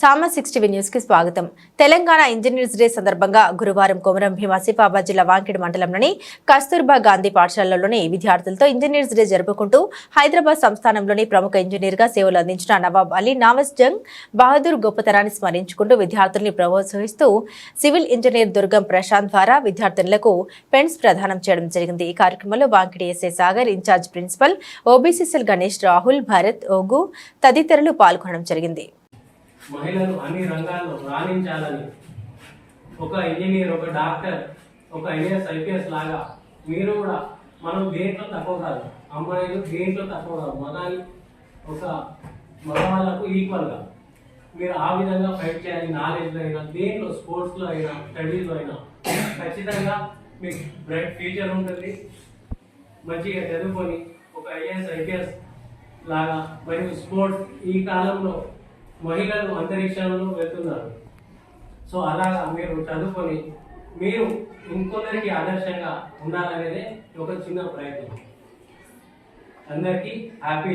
సామ సిక్స్టీ న్యూస్కి స్వాగతం. తెలంగాణ ఇంజనీర్స్ డే సందర్భంగా గురువారం కొమరం భీమ ఆసిఫాబాద్ జిల్లా వాంకిడి మండలంలోని కస్తూర్బా గాంధీ పాఠశాలలోని విద్యార్థులతో ఇంజనీర్స్ డే జరుపుకుంటూ హైదరాబాద్ సంస్థానంలోని ప్రముఖ ఇంజనీర్గా సేవలు అందించిన నవాబ్ అలీ నావస్ జంగ్ బహదూర్ గొప్పతనాన్ని స్మరించుకుంటూ విద్యార్థుల్ని ప్రోత్సహిస్తూ సివిల్ ఇంజనీర్ దుర్గం ప్రశాంత్ ద్వారా విద్యార్థులకు పెన్స్ ప్రదానం చేయడం జరిగింది. ఈ కార్యక్రమంలో Vankidi SA Sagar incharge principal ఓబీసీసీఎల్ Ganesh Rahul Bharat ఓగు తదితరులు పాల్గొనడం జరిగింది. మహిళలు అన్ని రంగాల్లో రాణించాలని. ఒక ఇంజనీర్ ఒక డాక్టర్ ఒక ఐఏఎస్ ఐపీఎస్ లాగా మీరు కూడా మనం దేంట్లో తక్కువ కాదు. అమ్మాయిలు దేంట్లో తక్కువ కాదు. మగాళ్ళు ఒక మగవాళ్ళకు ఈక్వల్గా మీరు ఆ విధంగా ఫైట్ చేయాలి. నాలెడ్జ్లో అయినా దేంట్లో స్పోర్ట్స్లో అయినా స్టడీస్లో అయినా. ఖచ్చితంగా మీకు బ్రైట్ ఫ్యూచర్ ఉంటుంది. మంచిగా చదువుకొని ఒక ఐఏఎస్ ఐపీఎస్ లాగా మరియు స్పోర్ట్స్ ఈ కాలంలో మహిళలు అంతరిక్షంలో వెళ్తున్నారు. సో అలాగా మీరు చదువుకొని మీరు ఇంకొందరికి ఆదర్శంగా ఉండాలనేదే ఒక చిన్న ప్రయత్నం. అందరికీ హ్యాపీ